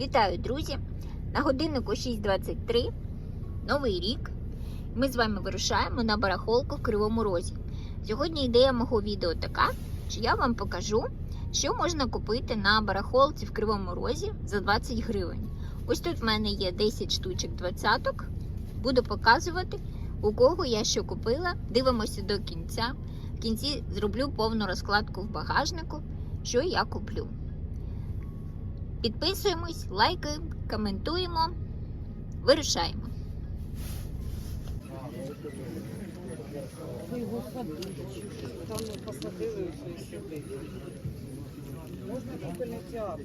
Вітаю, друзі! На годиннику 6.23, новий рік. Ми з вами вирушаємо на барахолку в Кривому Розі. Сьогодні ідея мого відео така, що я вам покажу, що можна купити на барахолці в Кривому Розі за 20 гривень. Ось тут в мене є 10 штучок 20 Буду показувати, у кого я що купила. Дивимося до кінця. В кінці зроблю повну розкладку в багажнику, що я куплю. Підписуємось, лайкаємо, коментуємо, вирушаємо. Ви його садили. Там посадили все сюди. Можна купити театр.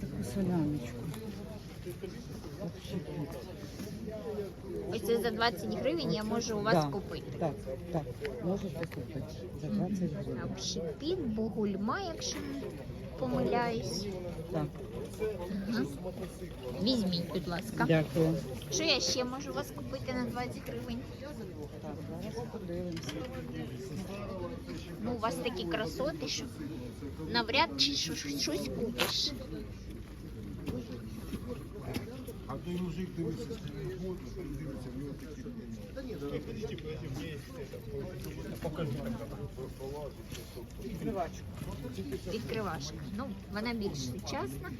Таку соляночку. Ось це за 20 гривень я можу у вас Да. купити. Так, так, можете купити за 20 гривень. Общепіт, бугульма, якщо не помиляюсь. Так, Ага. Візьміть, будь ласка. дякую. Що я ще можу у вас купити на 20 гривень? Так, зараз подивимося. Ну, у вас такі красоти, що навряд чи щось купиш. А той мужик дивиться. Відкривачку. Відкривашка. Ну, вона більш сучасна.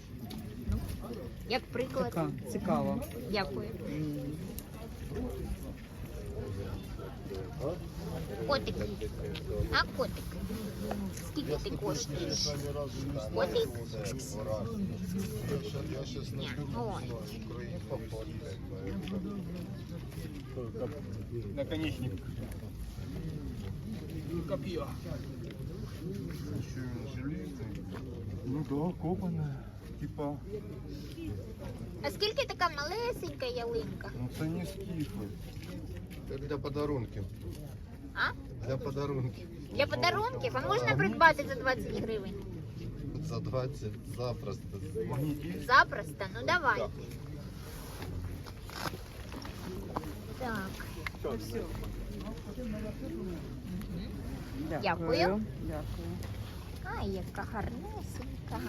Ну, як приклад, Така цікава. дякую. Котик. А котик? Скільки ти коштуєш? Котик? Ні. Ой. Наконечник. Копье. Що він желізний? Ну да, копане. Типа, А скільки така малесенька ялинка? ну це не скіфи. Це для подарунків. А? Для подарунків. Для подарунків? А можна придбати за 20 гривень? За 20 запросто. Запросто? Ну давайте. Так. Дякую. Дякую. Ай, яка гарнесенька.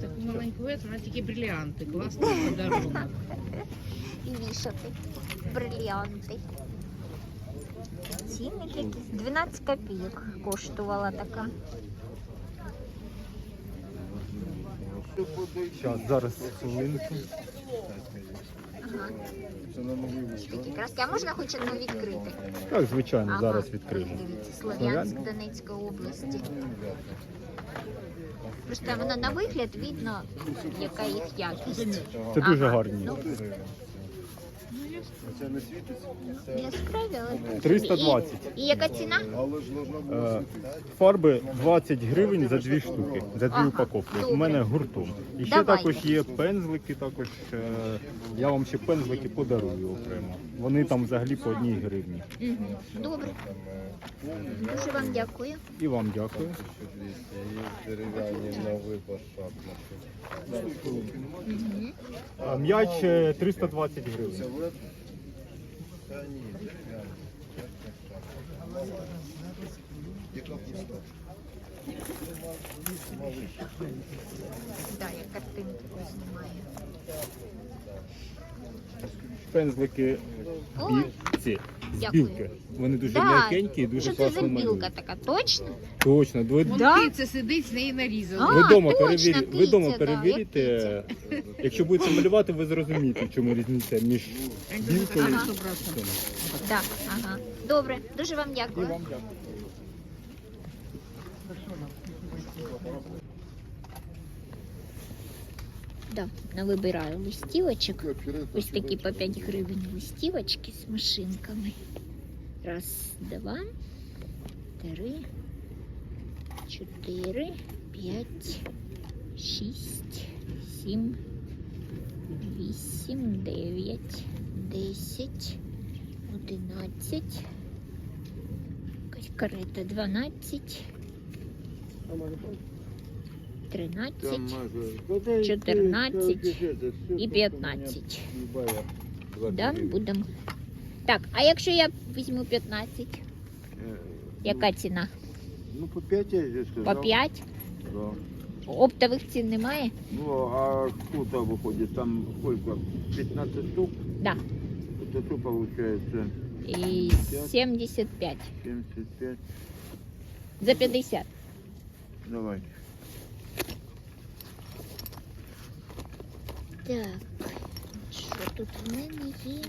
Таку маленьку вес, у нас тільки бриліанти, класний подарунок. І вішати. Брильянти. Цінник якийсь. 12 копійок коштувала така. Зараз, зараз хвилинку. Ага. Краски. А можна хоч одну відкрити? Так, звичайно, Ага. зараз відкриємо. Дивіться, Слов'янськ Донецької області. Просто воно на вигляд видно, яка їх якість. Це дуже Ага. гарні. Це не світиться? яскраві, але 320. І, і яка ціна? Але ж можна Е, Фарби 20 гривень за дві штуки, за дві Ага, упаковки. добре. У мене гуртом. І ще Давайте. також є пензлики, також е, я вам ще пензлики подарую окремо. Вони там взагалі по одній гривні. Мгм. Добре. Дуже вам дякую. І вам дякую. Дерев'яні на випас А М'яч е, 320 гривень. Та ні, прям. Яка пуста? Да, я картинки знімаю. Пензлики бі... ці, Дякую. білки. Вони дуже Да. м'якенькі і дуже Що це за класно білка малюють. така? Точно? Точно. Ви, Вон Да? киця сидить, з неї нарізали. А, ви вдома, точно, перевірі... ви вдома киця, да, перевірите. Якщо будете малювати, ви зрозумієте, в чому різниця між білкою Ага. і цим. Да, ага. Добре, дуже вам дякую. Да, навибираю листівочок. Ось такі по 5 гривень листівочки з машинками. Раз, два, три, чотири, п'ять, шість, сім, вісім, дев'ять, десять, 11. Якась карета 12. 13 14 і 15. Да, будемо. Так, а якщо я візьму 15, яка ціна? Ну, по 5 я вже сказав. По 5? Да. Оптових цін немає? Ну, а сколько выходит? Там сколько? 15 штук? Да. Это что получается? І 75. 75. За 50. Давай. Так, що тут в мене є?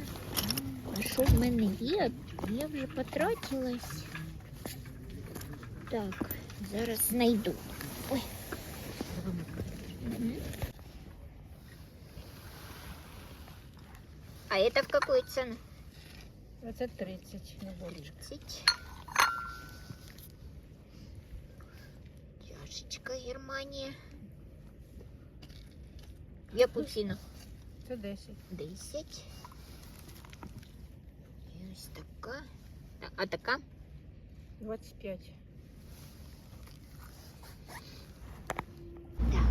А що в мене є? Я вже потратилась. Так, зараз знайду. Ой. Мгм. А это в какой цене? Це 30 наборчик. 30. Чашечка Германія. Яку ціну? Це 10. 10. І ось така. Так, А така? 25. Так.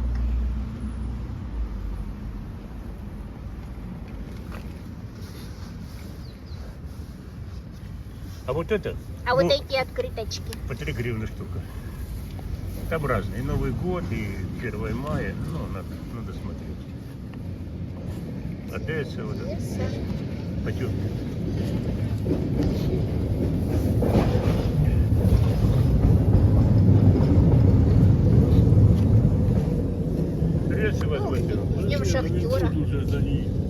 А вот это А вот Ну. эти открыточки. по 3 гривны штука. Там разные. И Новый год, и 1 мая. Ну, надо, надо смотреть. Одесса, вот это. Возьмите. Днем шахтера.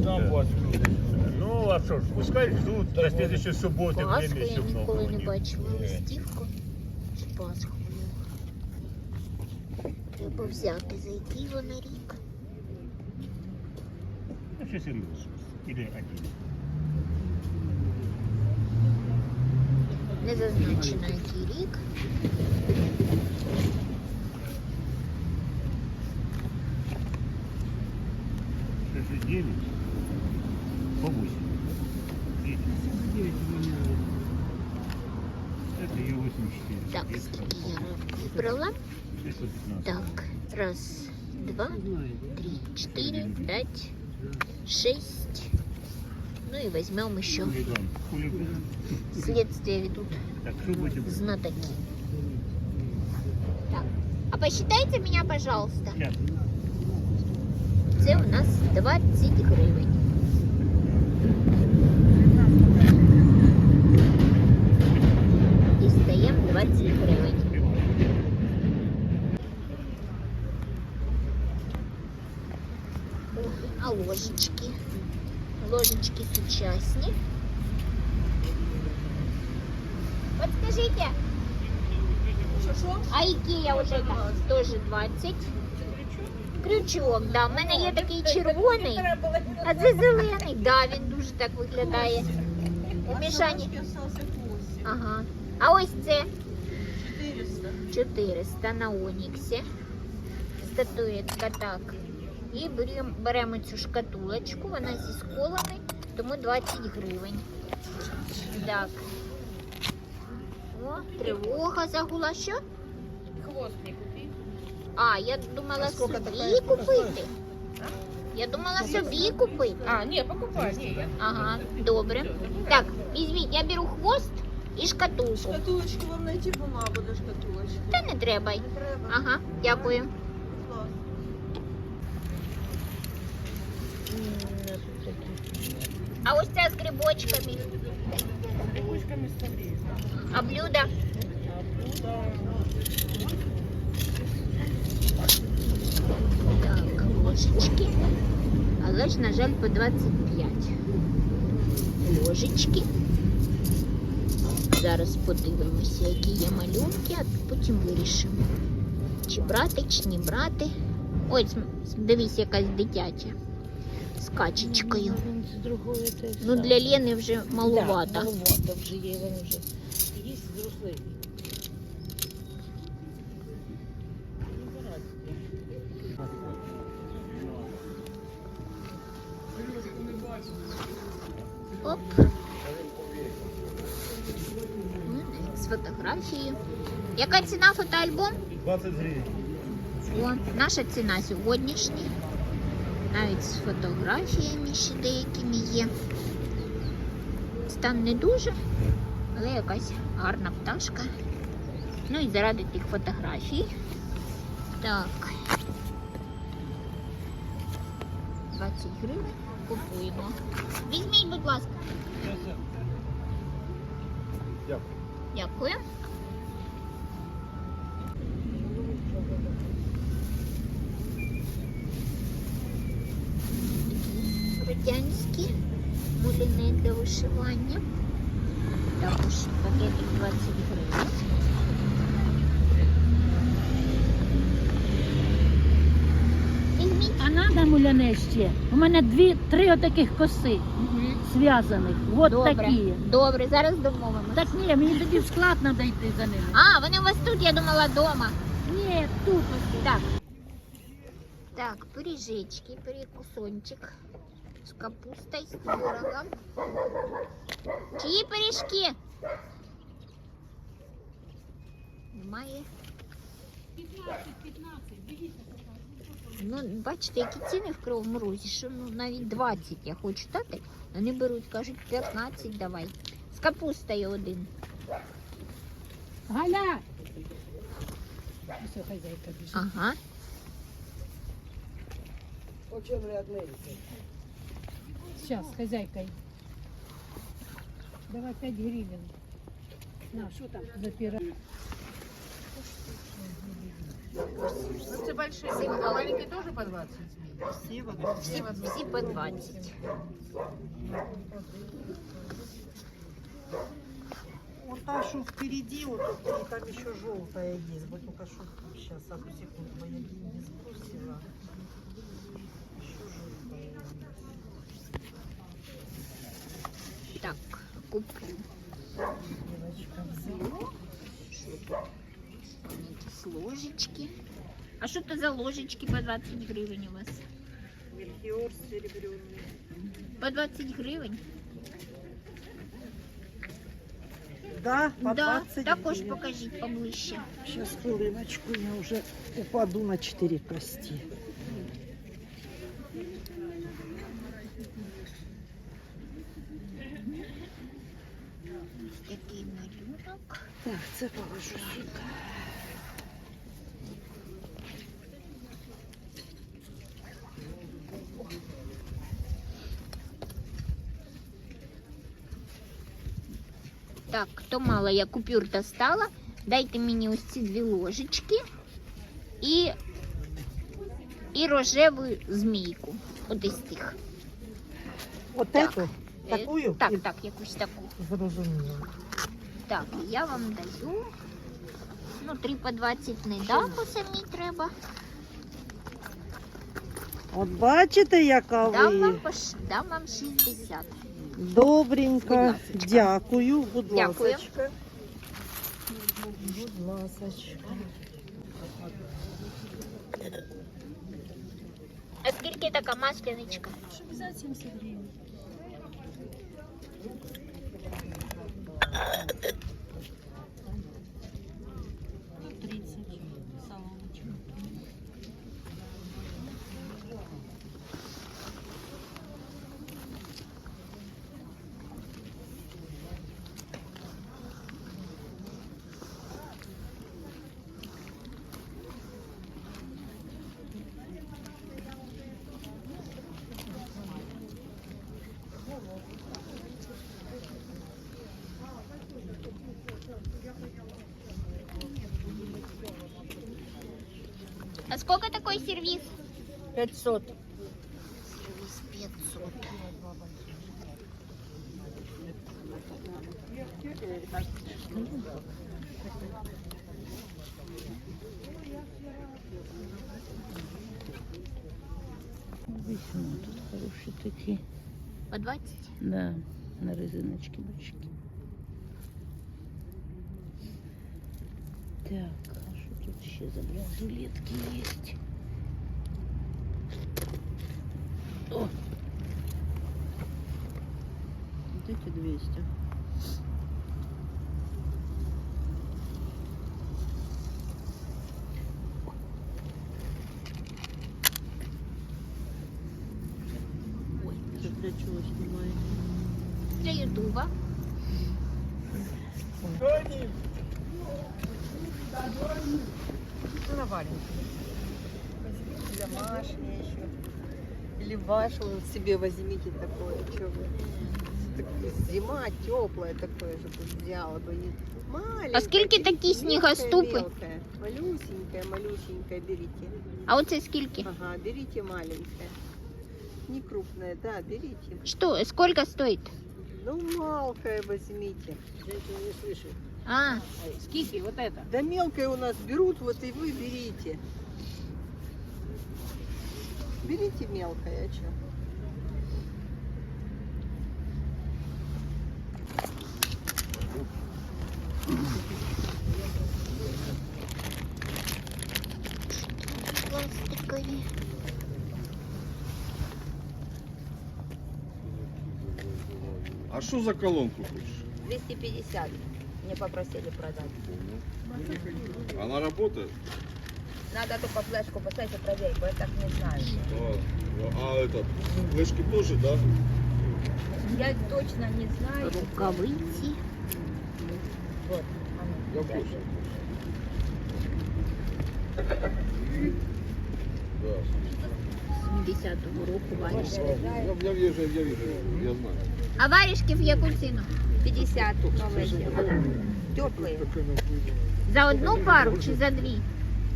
Там вас Ну, а что ж, пускай ждут до следующей субботы. Пасху время я ніколи у не бачила Е. листівку з Пасхою. Треба взяти, за який вона рік. Ну, 6 месяцев. Или один. Не зазначено, який рік. Это 9 по 8. Видите? Это ее 84. Так, Это скільки я по- вибрала? 615. Так, раз, два, три, четыре, пять, шесть. Ну и возьмем еще. Следствие ведут знатоки. Так, а посчитайте меня, пожалуйста. Це у нас 20 гривень. Ложечки? Ложечки сучасні. Подскажите, а Ікея вже там теж 20. Крючок, да. У мене є такий червоний, а це зелений. Да, він дуже так виглядає. У мішані. Ага. А ось це 400 на Оніксі. Статуєтка так. І беремо, беремо цю шкатулочку, вона зі сколами, тому 20 гривень. Так. О, тривога загула. Що? Хвост не купи. А, я думала собі купити. Я думала собі купити. А, не, покупай. Я... Ага, добре. Так, візьміть, я беру хвост і шкатулку. Шкатулочку вам знайти бумагу до шкатулочки. Та не треба. Не треба. Ага, дякую. Будь ласка. А ось ця з грибочками. Ручками ставлю. А блюдо? Так, ложечки. Але ж, на жаль, по 25. Ложечки. Зараз подивимося, які є малюнки, а потім вирішимо. Чи брати, чи не брати. Ой, дивись, якась дитяча. З качечкою. З другої те Ну, для Лени вже маловато. Да, маловато вже є, вони вже. Є взрослі. Оп. фотографії. Яка ціна фотоальбом? 20 гривень. О, наша ціна сьогоднішня. Навіть з фотографіями ще деякими є. Стан не дуже, але якась гарна пташка. Ну і заради тих фотографій. Так. 20 гривень купуємо. Візьміть, будь ласка. Дякую. Дякую. Вишивання. Також пакетик 20 гривень. А надо муляне ще. У мене дві, три отаких коси зв'язаних. От Добре. такі. Добре, зараз домовимося. Так ні, мені тоді в склад треба йти за ними. А, вони у вас тут, я думала, вдома. Ні, тут ось. Так. Так, пиріжечки, перекусончик з капустою, з творогом. Чиї пиріжки? Немає. Ну, бачите, які ціни в Кривому Розі, що ну, навіть 20 я хочу дати. Вони беруть, кажуть, 15 давай. З капустою один. Галя! Все, хазяйка біжить. Ага. Почем рядний? Зараз, хозяйкой. Давай 5 гривен. На, что там? Запирай. Ну, це большие, а маленькие тоже по 20? Всі Всі, всі по 20. Та, что впереди, вот и там еще желтая есть. Вот только что сейчас, одну секунду, я деньги сбросила. Еще желтая. Так, куплю. Девочка взяла. Якісь ложечки. А що це за ложечки по 20 гривень у вас? Мельхиор серебряный. По 20 гривень? Да, по да, 20 також гривен. покажіть поближче. Сейчас хвилиночку, я уже упаду на 4 кости. Такий малюнок. Так, це положу сюди. Так, то мало я купюр достала. Дайте мені ось ці дві ложечки і, і рожеву змійку. От із тих. Вот Так. эту? Е, Такую? Так, так, якусь таку. Зрозуміло. Так, я вам даю. Ну, 3 по 20 не дам, бо самі треба. От бачите, яка Дам вам, ви дам вам 60. Ласочка. Дякую, будь ласочка. Будь ласочка. А скільки така масляничка? 70 гривень. А сколько такой сервис? 500. Сервис 500. Весьма тут хороші такі. По 20? Да, на резиночки бачки. Так, а що тут ще за бронежилетки є? О! 200. Ой, это для чего снимаете? Для ютуба. На валенке. Для Машки еще. Или вашу себе возьмите такое, что вы Так Зима теплая такое же тут взяла бы. Не маленькое, А скільки такі мелкое, снігоступи? мелкое. Малюсенькое, малюсенькое берите. А оце скільки? Ага, берите маленькое. Не крупное, да, берите. Що, скільки стоїть? Ну, малкое возьмите. А, Скільки? Вот это. Да мелкое у нас берут, вот и вы берите. Берите мелкое, а что? Что за колонку хочешь? 250. Мне попросили продать. Она работает? Надо только флешку поставить и проверить, бо я так не знаю. А, а это, флешки тоже, да? Я точно не знаю. Рукавиці. Вот. Я в курсе. Да. 70-го року варежки. Я, я вижу, я вижу, я знаю. А варежки в яку ціну? 50 новенькі. Теплые. За одну пару чи за дві?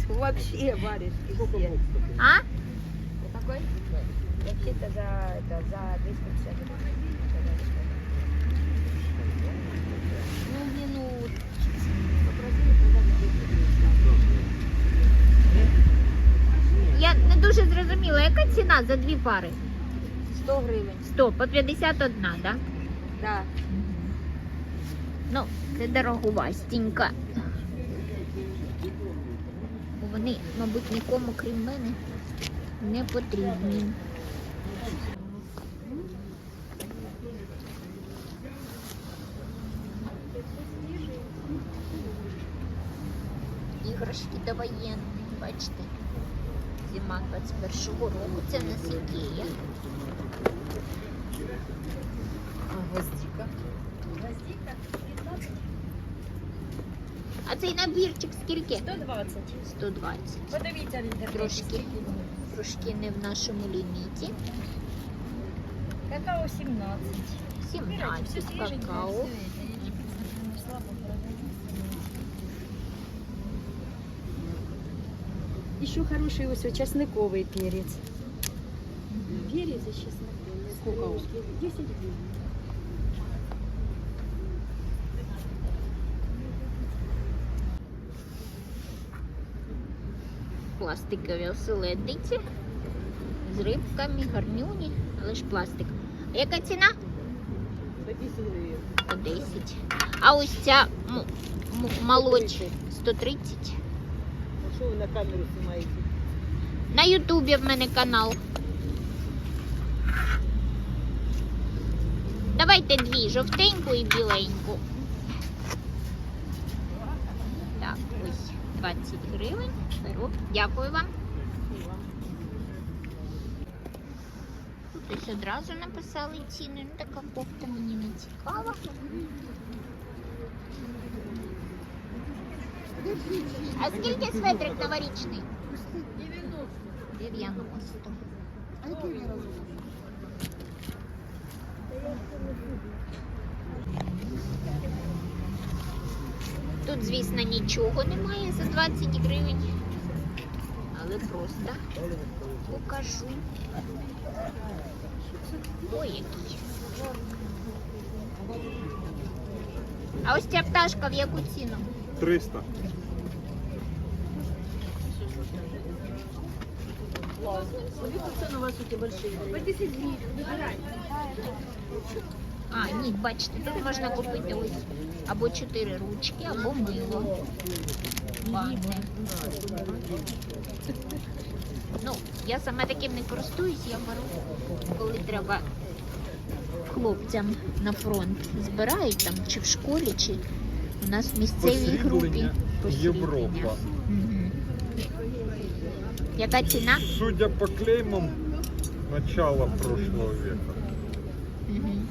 Вообще варежки все. А? Какой? Вообще-то за, это, за 250 Ну, минут. Я не дуже зрозуміла, яка ціна за дві пари? 100 гривень. 100, по 51, так? Да? Да. Ну, це дорогувастенько. Бо Вони, мабуть, нікому, крім мене, не потрібні. Іграшки довоєнні, бачите. Зима 21-го року. Це в нас Ікея. набірчик скільки? 120. 120. Подивіться в інтернеті. Трошки. скільки воно. Трошки не в нашому ліміті. Какао 17. 17 Все свеженькое, какао. все это. Я же принесла, попробуй. Еще хороший ось чесниковый перец. Перец и чесноковый. Сколько? 10 гривен. Пластикові оселедниці з рибками, гарнюні, але ж пластик. А яка ціна? 110 гривен. По 10. А ось ця молодь 130. А что вы на камеру снимаете? На Ютубі в мене канал. Давайте дві, жовтеньку і біленьку. Так, ось 20 гривень. Беру. Дякую вам. Тут одразу написали ціни. Ну, така кофта мені не цікава. А скільки светрик новорічний? 90. Тут, звісно, нічого немає за 20 гривень. Але просто покажу. Ой, який. А ось ця пташка в яку ціну? 300. А, ні, бачите, тут можна купити ось або чотири ручки, або мило. Ванне. Ну, я саме таким не користуюсь, я беру, коли треба хлопцям на фронт збирають там чи в школі, чи у нас в місцевій групі. Європа. Яка ціна? Судя по клеймам, начала прошлого века. Мгм.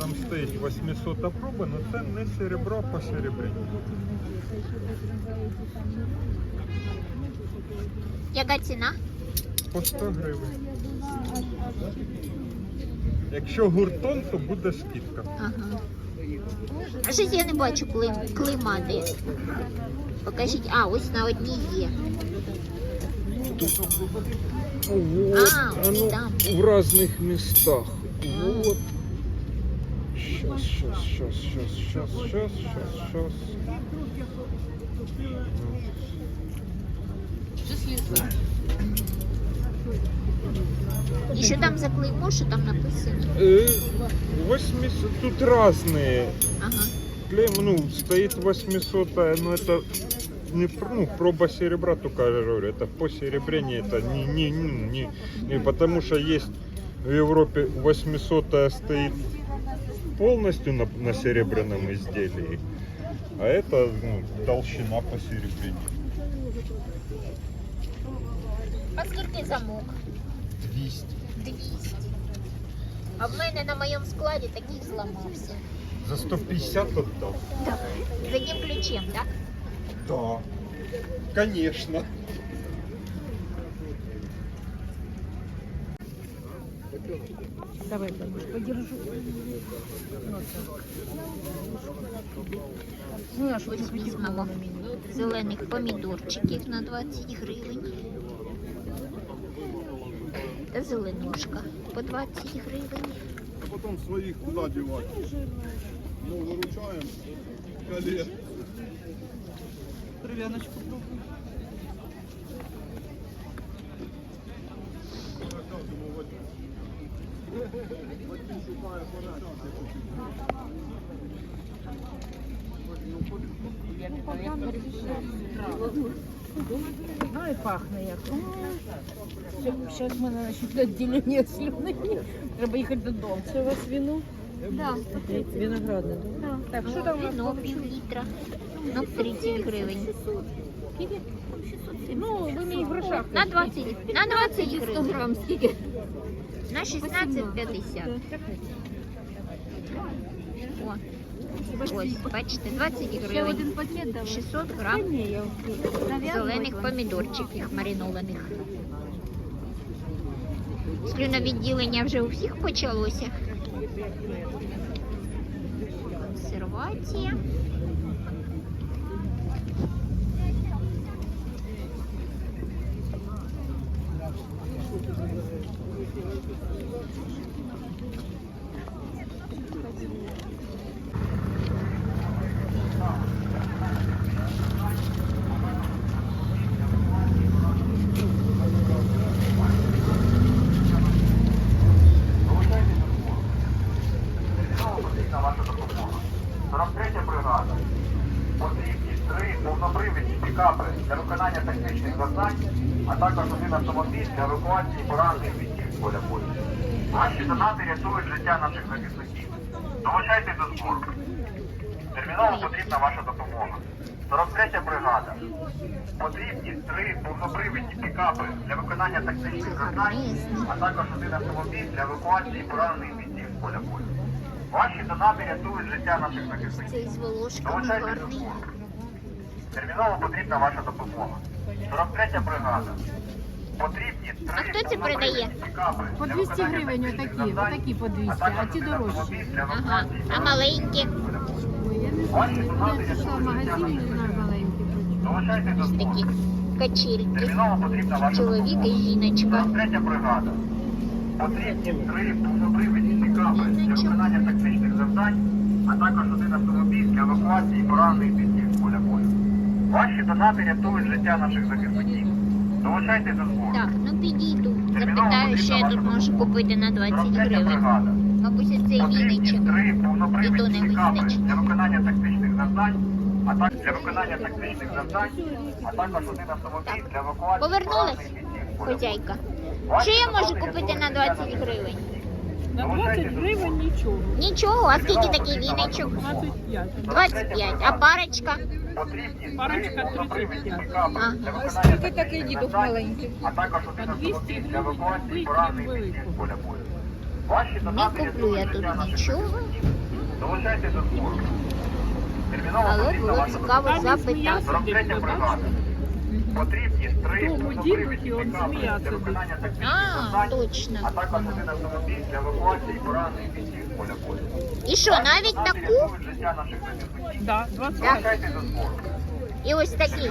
Там стоїть 800 проби, але це не серебро по серебрі. Яка ціна? По 100 гривень. Якщо гуртом, то буде скидка. Ага. А щось я не бачу клим, клима десь. Покажіть. А, ось на одній є. А, ось там. в разных местах. Вот. Сейчас, сейчас, сейчас, сейчас, сейчас, сейчас, сейчас, сейчас. Що там за клеймо, що там написано? Э, 80, тут разные. Ага. Клейм, ну, стоит 800, но это не ну, проба серебра, только я говорю, это по серебряне, это не, не, не, не, не, потому что есть в Европе 800 стоит полностью на, на серебряном изделии, а это ну, толщина по серебряне. А скільки замок? 200. 200. А в мене на моєму складі такий зламався. За 150 отдал? Так. З одним ключем, так? Да. Конечно. Давай, бабусь, Подержу. Ну, а що Ось візьмемо зелених помідорчиків на 20 гривень. Та зеленушка по 20 гривень. А потом своих куда девать? Ну, выручаем. Коллег. Ну і пахне як. Зараз в мене начнуть відділення слюни. Треба їхати додому. Це у вас віно? Да. Виноградне, Да. Так, що там у вас? Вино пів літра. Ну, 30 гривень. Ну, ви мені в грошах. На 20, на 20 гривень. грам скільки? На 16,50. О. Ось, бачите, 20 гривень. пакет 600 грам зелених помідорчиків маринованих. Слюновідділення вже у всіх почалося. Консервація. ваша допомога. 43 бригада. Потрібні три повнопривідні пікапи для виконання технічних завдань, а також один автомобіль для евакуації поранених бійців з поля бою. Ваші донати рятують життя наших захисників. Долучайтесь до збору. Терміново потрібна ваша допомога. 43 бригада. Потрібні три повнопривідні пікапи для виконання тактичних завдань, а також один автомобіль для евакуації поранених бійців з поля бою. Ваші донати рятують життя наших захисників. Цей з волошками Долучайтесь до гарний. збору. Терміново потрібна ваша допомога. 43 бригада. Потрібні три А хто це продає? По 200 гривень отакі, отакі по 200, а ті дорожчі. Ага. А маленькі? Життя наших захисників. Долучайтесь Ось такі качельки. Чоловік і жіночка. 43 бригада. Потрібні три повнопривідні пікапи для виконання тактичних завдань, а також один автомобіль для евакуації поранених бійців поля бою. Ваші донати рятують життя наших захисників. Долучайтесь до збору. Так, ну підійду. Запитаю, що я тут можу купити на 20 гривень. Мабуть, цей Потрібні віничок. І то не пікапи для виконання тактичних завдань, а також для виконання тактичних завдань, а також один автомобіль для евакуації Повернулась? Хозяйка. Що я можу купити на рятують 20 гривень? На 20 гривень нічого. Нічого, а скільки такий віничок? 25. 25. А парочка? Парочка три повнопривідні 35. Ага. А скільки такий дідух маленький? А також один По 200 автомобіль для гривень евакуації Не куплю я тут нічого. Але було цікаво запитати. Потрібні три А, точно. а також один автомобіль для евакуації поранених бійців з поля бою. І що, навіть таку? Да, 20. Долучайтесь збору. І ось такі.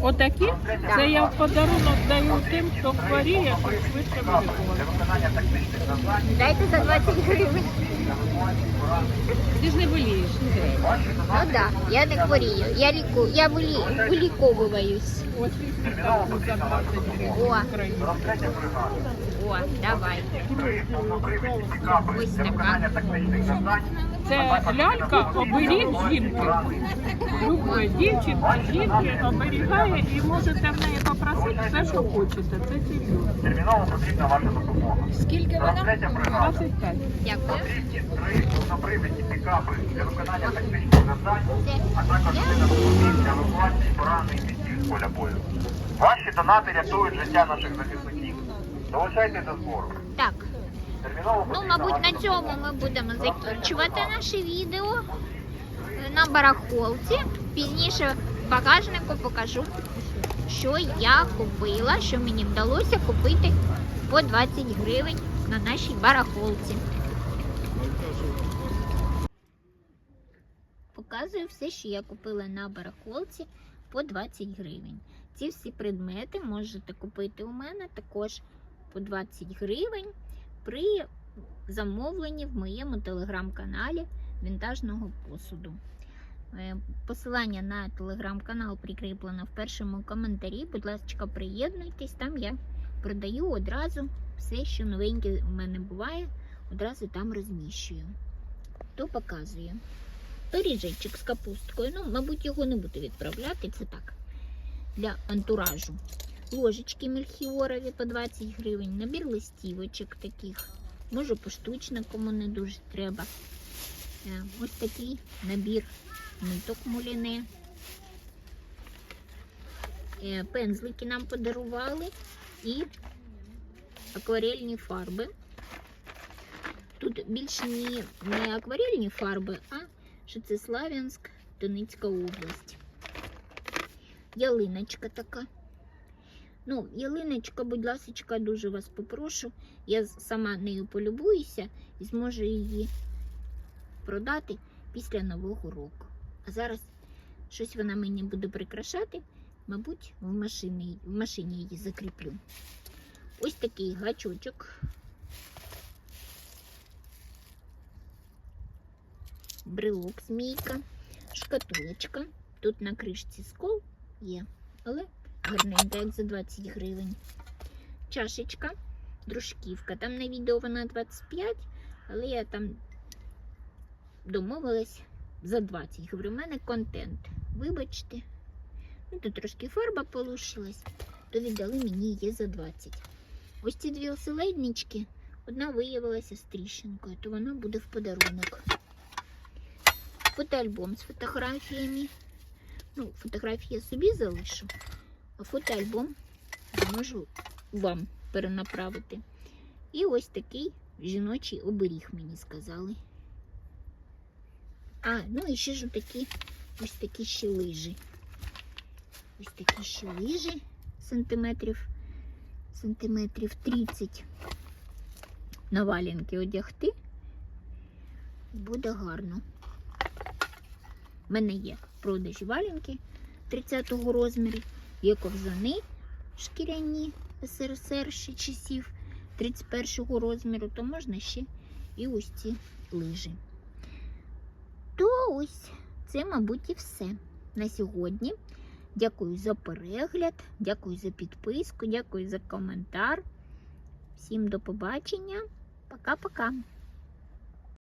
Отакі? Це я в подарунок даю тим, хто хворіє, щоб швидше вилікувати. Дайте за 20 гривень. Ти ж не болієш, не треба. Ну донати да, я не хворію. Я ліку, я вилі, виліковуюсь. Ось за потрібна ваша 20 гривень. О. в Україні. 43 бригада. О, давай. Ось така. Це лялька оберіг жінки. Любої дівчинки, жінки оберігає і можете в неї попросити все, що хочете. Це тільки Терміново потрібна ваша допомога. Скільки 43 бригада. 25. Дякую. Потрібні три пікапи для виконання тактичних завдань, а також для евакуації поранених бійців з поля бою. Ваші донати рятують життя наших захисників. Долучайтесь до збору. так. Ну, мабуть, на цьому ми будемо закінчувати наше відео на барахолці. Пізніше в багажнику покажу, що я купила, що мені вдалося купити по 20 гривень на нашій барахолці. Показую все, що я купила на барахолці по 20 гривень. Ці всі предмети можете купити у мене також по 20 гривень при замовленні в моєму телеграм-каналі вінтажного посуду. Е, Посилання на телеграм-канал прикріплено в першому коментарі. Будь ласка, приєднуйтесь, там я продаю одразу все, що новеньке у мене буває, одразу там розміщую. То показую. Пиріжечок з капусткою. Ну, мабуть, його не буду відправляти, це так. Для антуражу. Ложечки мельхіорові по 20 гривень, набір листівочок таких. Може поштучно, кому не дуже треба. Е, Ось такий набір ниток муліне. Е, Пензлики нам подарували і акварельні фарби. Тут більше не акварельні фарби, а що це Славянськ, Донецька область. Ялиночка така. Ну, ялиночка, будь ласка, дуже вас попрошу. Я сама нею полюбуюся і зможу її продати після Нового року. А зараз щось вона мені буде прикрашати. Мабуть, в машині, в машині її закріплю. Ось такий гачочок. Брелок змійка, шкатулочка. Тут на кришці скол є, але гарненька, як за 20 гривень. Чашечка, дружківка. Там на відео вона 25, але я там домовилась за 20. Говорю, у мене контент. Вибачте. Ну, тут трошки фарба полишилась, то віддали мені її за 20. Ось ці дві оселеднички, одна виявилася з тріщинкою, то вона буде в подарунок. Фотоальбом з фотографіями. Ну, фотографії я собі залишу, фотоальбом можу вам перенаправити. І ось такий жіночий оберіг мені сказали. А, ну і ще ж такі ось такі ще лижі. Ось такі ще лижі сантиметрів, сантиметрів 30 на валянки одягти. Буде гарно. У мене є в продажі валянки 30-го розміру, є ковзани шкіряні СРСР ще часів 31-го розміру, то можна ще і ось ці лижі. То ось це, мабуть, і все на сьогодні. Дякую за перегляд, дякую за підписку, дякую за коментар. Всім до побачення. Пока-пока.